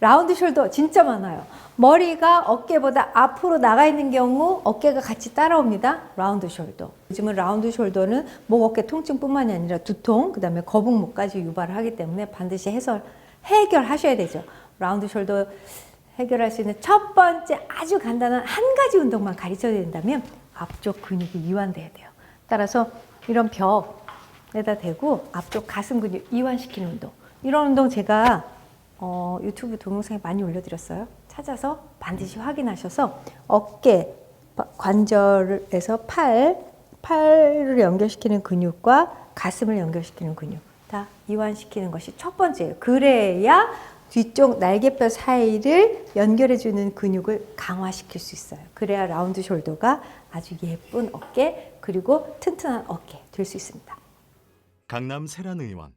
라운드 숄더 진짜 많아요. 머리가 어깨보다 앞으로 나가 있는 경우 어깨가 같이 따라옵니다. 라운드 숄더. 요즘은 라운드 숄더는 목 어깨 통증뿐만이 아니라 두통, 그 다음에 거북목까지 유발을 하기 때문에 반드시 해설 해결하셔야 되죠. 라운드 숄더 해결할 수 있는 첫 번째 아주 간단한 한 가지 운동만 가르쳐야 된다면 앞쪽 근육이 이완돼야 돼요. 따라서 이런 벽에다 대고 앞쪽 가슴 근육 이완시키는 운동. 이런 운동 제가 어, 유튜브 동영상에 많이 올려드렸어요. 찾아서 반드시 확인하셔서 어깨 바- 관절에서 팔, 팔을 연결시키는 근육과 가슴을 연결시키는 근육 다 이완시키는 것이 첫 번째예요. 그래야 뒤쪽 날개뼈 사이를 연결해주는 근육을 강화시킬 수 있어요. 그래야 라운드 숄더가 아주 예쁜 어깨 그리고 튼튼한 어깨 될 수 있습니다. 강남 세란 의원